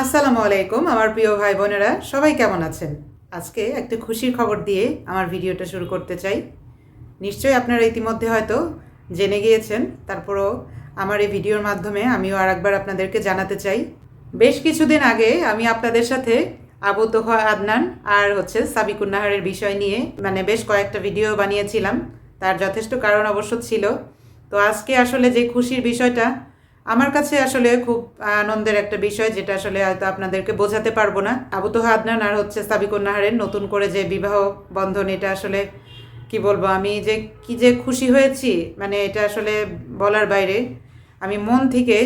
আসসালামু আলাইকুম, আমার প্রিয় ভাই বোনেরা, সবাই কেমন আছেন? আজকে একটা খুশির খবর দিয়ে আমার ভিডিওটা শুরু করতে চাই। নিশ্চয়ই আপনারা ইতিমধ্যে হয়তো জেনে গিয়েছেন, তারপরও আমার এই ভিডিওর মাধ্যমে আমিও আর একবার আপনাদেরকে জানাতে চাই। বেশ কিছুদিন আগে আমি আপনাদের সাথে আবু তোহা আদনান আর হচ্ছে সাবিকুন্নাহারের বিষয় নিয়ে মানে বেশ কয়েকটা ভিডিও বানিয়েছিলাম। তার যথেষ্ট কারণ অবশ্য ছিল। তো আজকে আসলে যে খুশির বিষয়টা আমার কাছে আসলে খুব আনন্দের একটা বিষয় যেটা আসলে হয়তো আপনাদেরকে বোঝাতে পারব না। আবু তোহা আদনান আর হচ্ছে সাবিকুন্নাহারের নতুন করে যে বিবাহ বন্ধন, এটা আসলে কি বলব, আমি যে কি যে খুশি হয়েছি মানে এটা আসলে বলার বাইরে। আমি মন থেকে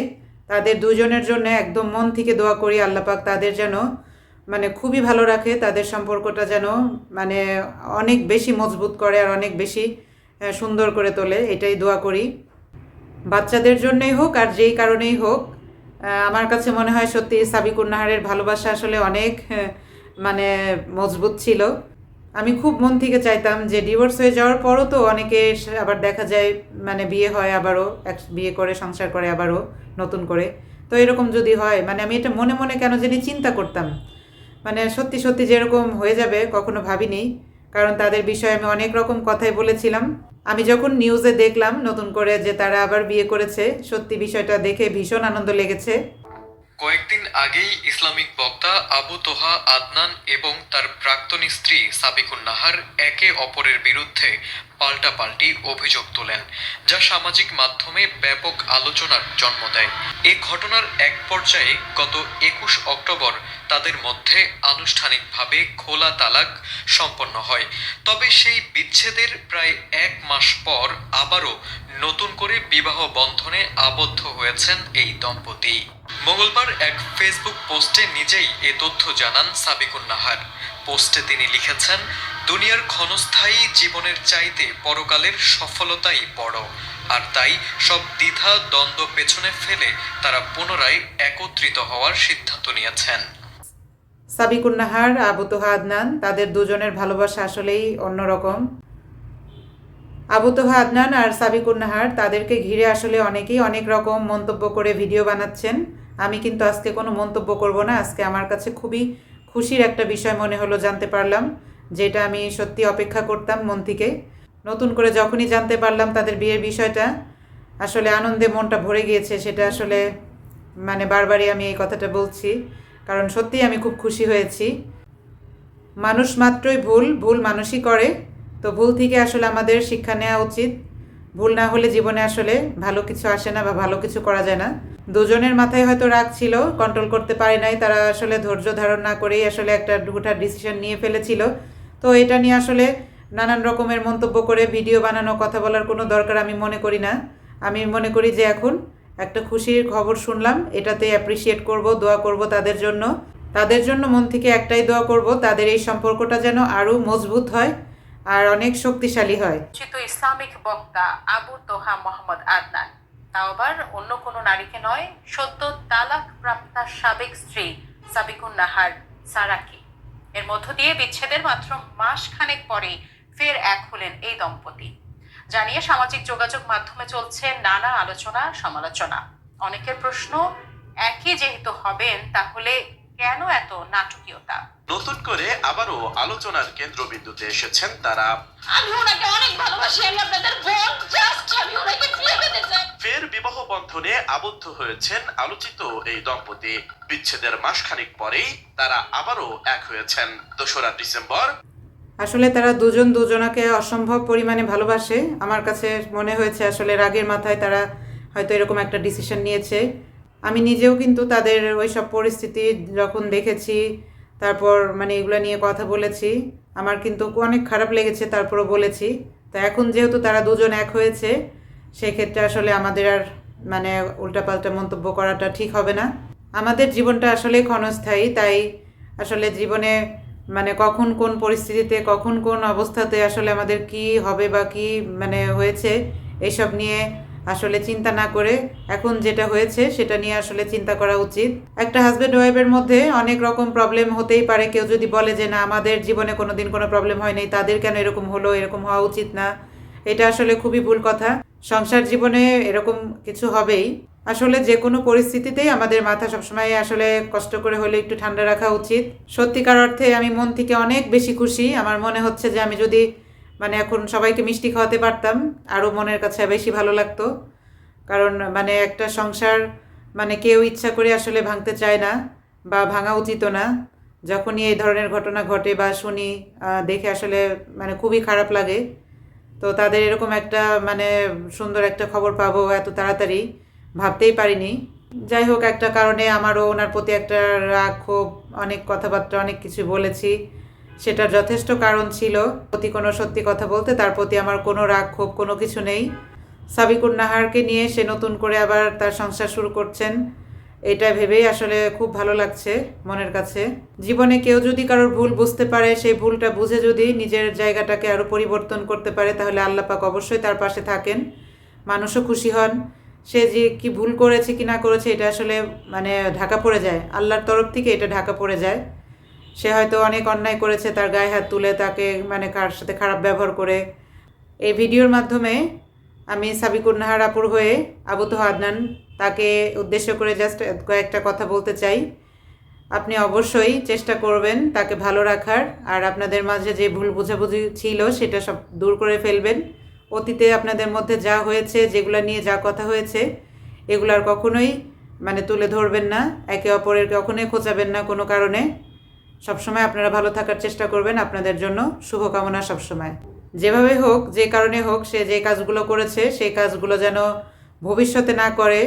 তাদের দুজনের জন্য একদম মন থেকে দোয়া করি আল্লাপাক তাদের যেন মানে খুবই ভালো রাখে, তাদের সম্পর্কটা যেন মানে অনেক বেশি মজবুত করে আর অনেক বেশি সুন্দর করে তোলে, এটাই দোয়া করি। বাচ্চাদের জন্যই হোক আর যেই কারণেই হোক আমার কাছে মনে হয় সত্যি সাবিকুন্নাহারের ভালোবাসা আসলে অনেক মানে মজবুত ছিল। আমি খুব মন থেকে চাইতাম যে ডিভোর্স হয়ে যাওয়ার পরও তো অনেকে আবার দেখা যায় মানে বিয়ে হয় আবারও, এক, বিয়ে করে, সংসার করে আবারও, নতুন করে। তো এরকম যদি হয় মানে আমি এটা মনে মনে কেন জানি চিন্তা করতাম। মানে সত্যি সত্যি যেরকম হয়ে যাবে, কখনো ভাবিনি। কারণ তাদের বিষয়ে আমি অনেক রকম কথাই বলেছিলাম। আমি যখন নিউজে দেখলাম নতুন করে যে তারা আবার বিয়ে করেছে, সত্যি বিষয়টা দেখে ভীষণ আনন্দ লেগেছে। কয়েকদিন আগেই ইসলামিক বক্তা আবু তোহা আদনান এবং তার প্রাক্তন স্ত্রী সাবিকুন নাহার একে অপরের বিরুদ্ধে পাল্টাপাল্টি অভিযোগ তোলেন, যা সামাজিক মাধ্যমে ব্যাপক আলোচনার জন্ম দেয়। এ ঘটনার এক পর্যায়ে গত একুশ অক্টোবর তাদের মধ্যে আনুষ্ঠানিকভাবে খোলা তালাক সম্পন্ন হয়। তবে সেই বিচ্ছেদের প্রায় এক মাস পর আবারও নতুন করে বিবাহ বন্ধনে আবদ্ধ হয়েছেন এই দম্পতি। মঙ্গলবার এক ফেসবুক পোস্টে নিজেই এ তথ্য জানান সাবিকুন নাহার। পোস্টে তিনি লিখেছেন, দুনিয়ার ক্ষণস্থায়ী জীবনের চাইতে পরকালের সফলতাই বড়। আর তাই সব দ্বিধা দ্বন্দ্ব পেছনে ফেলে তারা পুনরায় একত্রিত হওয়ার সিদ্ধান্ত নিয়েছেন। সাবিকুন্নাহার আবু তোহা আদনান, তাদের দুজনের ভালোবাসা আসলেই অন্যরকম। আবু তোহা আদনান আর সাবিকুন্নাহার তাদেরকে ঘিরে আসলে অনেকেই অনেক রকম মন্তব্য করে ভিডিও বানাচ্ছেন। আমি কিন্তু আজকে কোনো মন্তব্য করব না, আজকে আমার কাছে খুবই খুশির একটা বিষয় মনে হলো জানতে পারলাম, যেটা আমি সত্যি অপেক্ষা করতাম মন থেকে। নতুন করে যখনই জানতে পারলাম তাদের বিয়ের বিষয়টা, আসলে আনন্দে মনটা ভরে গিয়েছে, সেটা আসলে মানে বারবারই আমি এই কথাটা বলছি, কারণ সত্যিই আমি খুব খুশি হয়েছি। মানুষ মাত্রই ভুল ভুল মানুষই করে। তো ভুল থেকে আসলে আমাদের শিক্ষা নেওয়া উচিত। ভুল না হলে জীবনে আসলে ভালো কিছু আসে না বা ভালো কিছু করা যায় না। দুজনের মাথায় হয়তো রাগ ছিল কন্ট্রোল করতে পারে নাই, তারা আসলে ধৈর্য ধারণ না করেই আসলে একটা হুঠার ডিসিশন নিয়ে ফেলেছিল। তো এটা নিয়ে আসলে নানান রকমের মন্তব্য করে ভিডিও বানানো, কথা বলার কোনো দরকার আমি মনে করি না। আমি মনে করি যে এখন একটা খুশির খবর শুনলাম, এটাতে অ্যাপ্রিসিয়েট করব, দোয়া করব তাদের জন্য। তাদের জন্য মন থেকে একটাই দোয়া করব, তাদের এই সম্পর্কটা যেন আরও মজবুত হয়। আর অনেক শক্তিশালী হয়। ইসলামিক বক্তা আবু তোহা মোহাম্মদ আদনান। তাও আবার অন্য কোনো নারীকে নয়, সদ্য তালাক প্রাপ্তা সাবেক স্ত্রী সাবিকুন নাহার সারাকি। এর মধ্য দিয়ে বিচ্ছেদের মাত্র মাস খানেক পরে ফের এক হলেন এই দম্পতি। জানিয়ে সামাজিক যোগাযোগ মাধ্যমে চলছে নানা আলোচনা সমালোচনা অনেকের প্রশ্ন, একই যেহেতু হবেন, তাহলে কেন এত নাটকীয়তা? নতুন করে আবারও আলোচনার কেন্দ্রবিন্দুতে এসেছেন তারা। আমি ওনাকে অনেক ভালোবাসি আমি আপনাদের বোন জাস্ট আমি ওনাকে বিয়ে করতে চাই। ফের বিবাহ বন্ধনে আবদ্ধ হয়েছেন আলোচিত এই দম্পতি। বিচ্ছেদের মাসখানেক পরেই তারা আবারও এক হয়েছেন দোসরা ডিসেম্বর। আসলে তারা দুজন দুজনাকে অসম্ভব পরিমাণে ভালোবাসে। আমার কাছে মনে হয়েছে আসলে রাগের মাথায় তারা হয়তো এরকম একটা ডিসিশন নিয়েছে। আমি নিজেও কিন্তু তাদের ওই সব পরিস্থিতি যখন দেখেছি, তারপর মানে এগুলো নিয়ে কথা বলেছি, আমার কিন্তু অনেক খারাপ লেগেছে তারপরও বলেছি। তো এখন যেহেতু তারা দুজন এক হয়েছে, সেক্ষেত্রে আসলে আমাদের আর মানে উল্টাপাল্টা মন্তব্য করাটা ঠিক হবে না। আমাদের জীবনটা আসলে ক্ষণস্থায়ী, তাই আসলে জীবনে মানে কখন কোন পরিস্থিতিতে, কখন কোন অবস্থাতে আসলে আমাদের কি হবে বা কি মানে হয়েছে এইসব নিয়ে আসলে চিন্তা না করে এখন যেটা হয়েছে সেটা নিয়ে আসলে চিন্তা করা উচিত। একটা হাজব্যান্ড ওয়াইফের মধ্যে অনেক রকম প্রবলেম হতেই পারে। কেউ যদি বলে যে, না, আমাদের জীবনে কোনো দিন কোনো প্রবলেম হয়নি, তাদের কেন এরকম হলো, এরকম হওয়া উচিত না? এটা আসলে খুবই ভুল কথা। সংসার জীবনে এরকম কিছু হবেই। আসলে যে কোনো পরিস্থিতিতেই আমাদের মাথা সবসময় আসলে কষ্ট করে হলে একটু ঠান্ডা রাখা উচিত। সত্যিকার অর্থে আমি মন থেকে অনেক বেশি খুশি। আমার মনে হচ্ছে যে, আমি যদি মানে এখন সবাইকে মিষ্টি খাওয়াতে পারতাম, আরও মনের কাছে বেশি ভালো লাগতো। কারণ মানে একটা সংসার মানে কেউ ইচ্ছা করে আসলে ভাঙতে চায় না বা ভাঙা উচিতও না। যখনই এই ধরনের ঘটনা ঘটে বা শুনি দেখে আসলে মানে খুবই খারাপ লাগে। তো তাদের এরকম একটা মানে সুন্দর একটা খবর পাবো এত তাড়াতাড়ি, ভাবতেই পারিনি। যাই হোক, একটা কারণে আমারও ওনার প্রতি একটা রাগ, ক্ষোভ, অনেক কথাবার্তা, অনেক কিছু বলেছি। সেটার যথেষ্ট কারণ ছিল প্রতি কোনো সত্যি কথা বলতে তার প্রতি আমার কোনো রাগ, ক্ষোভ, কোনো কিছু নেই। সাবিকুর নাহারকে নিয়ে সে নতুন করে আবার তার সংসার শুরু করছেন। এটা ভেবেই আসলে খুব ভালো লাগছে মনের কাছে। জীবনে কেউ যদি কারোর ভুল বুঝতে পারে, সেই ভুলটা বুঝে যদি নিজের জায়গাটাকে আরও পরিবর্তন করতে পারে, তাহলে আল্লাহ পাক অবশ্যই তার পাশে থাকেন। মানুষও খুশি হন। সে যে কি ভুল করেছে, কি না করেছে, এটা আসলে মানে ঢাকা পড়ে যায়। আল্লাহর তরফ থেকে এটা ঢাকা পড়ে যায়। সে হয়তো অনেক অন্যায় করেছে তার গায়ে হাত তুলে তাকে মানে কার সাথে খারাপ ব্যবহার করে। এই ভিডিওর মাধ্যমে আমি সাবিকুর নাহার আপুর হয়ে আবু তো আদনান তাকে উদ্দেশ্য করে জাস্ট কয়েকটা কথা বলতে চাই। আপনি অবশ্যই চেষ্টা করবেন তাকে ভালো রাখার, আর আপনাদের মাঝে যে ভুল বোঝাবুঝি ছিল সেটা সব দূর করে ফেলবেন। অতীতে আপনাদের মধ্যে যা হয়েছে, যেগুলো নিয়ে যা কথা হয়েছে, এগুলো আর কখনোই মানে তুলে ধরবেন না। একে অপরের কখনোই খোঁচাবেন না কোনো কারণে। সবসময় আপনারা ভালো থাকার চেষ্টা করবেন আপনাদের জন্য। শুভকামনা সবসময়। যেভাবে হোক, যে কারণে হোক, সে যে কাজগুলো করেছে, সেই কাজগুলো যেন ভবিষ্যতে না করে,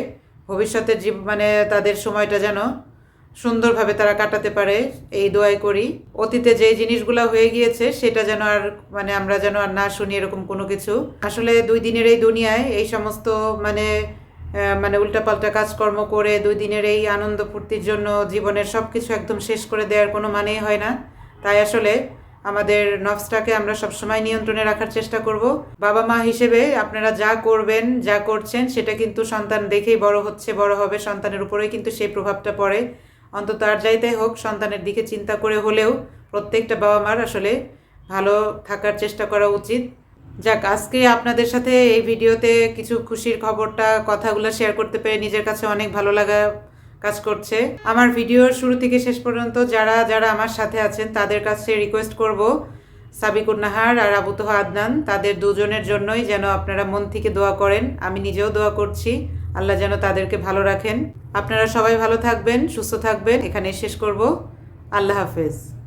ভবিষ্যতে জীব মানে তাদের সময়টা যেন সুন্দরভাবে তারা কাটাতে পারে, এই দোয়াই করি। অতীতে যে জিনিসগুলো হয়ে গিয়েছে, সেটা যেন আর মানে আমরা যেন আর না শুনি এরকম কোনো কিছু। আসলে দুই দিনের এই দুনিয়ায় এই সমস্ত মানে মানে উল্টাপাল্টা কাজকর্ম করে দুই দিনের এই আনন্দ ফুর্তির জন্য জীবনের সব কিছু একদম শেষ করে দেওয়ার কোনো মানেই হয় না। তাই আসলে আমাদের নফসটাকে আমরা সবসময় নিয়ন্ত্রণে রাখার চেষ্টা করব। বাবা মা হিসেবে আপনারা যা করবেন, যা করছেন, সেটা কিন্তু সন্তান দেখেই বড় হচ্ছে, বড় হবে। সন্তানের উপরেই কিন্তু সেই প্রভাবটা পড়ে। অন্তত আর যাইতেই হোক, সন্তানের দিকে চিন্তা করে হলেও প্রত্যেকটা বাবা মার আসলে ভালো থাকার চেষ্টা করা উচিত। যাক, আজকে আপনাদের সাথে এই ভিডিওতে কিছু খুশির খবরটা, কথাগুলো শেয়ার করতে পেরে নিজের কাছে অনেক ভালো লাগা কাজ করছে। আমার ভিডিওর শুরু থেকে শেষ পর্যন্ত যারা যারা আমার সাথে আছেন, তাদের কাছে রিকোয়েস্ট করব সাবিকুর নাহার আর আবু তোহা আদনান, তাদের দুজনের জন্যই যেন আপনারা মন থেকে দোয়া করেন। আমি নিজেও দোয়া করছি। আল্লাহ যেন তাদেরকে ভালো রাখেন। আপনারা সবাই ভালো থাকবেন, সুস্থ থাকবেন। এখানে শেষ করব। আল্লাহ হাফেজ।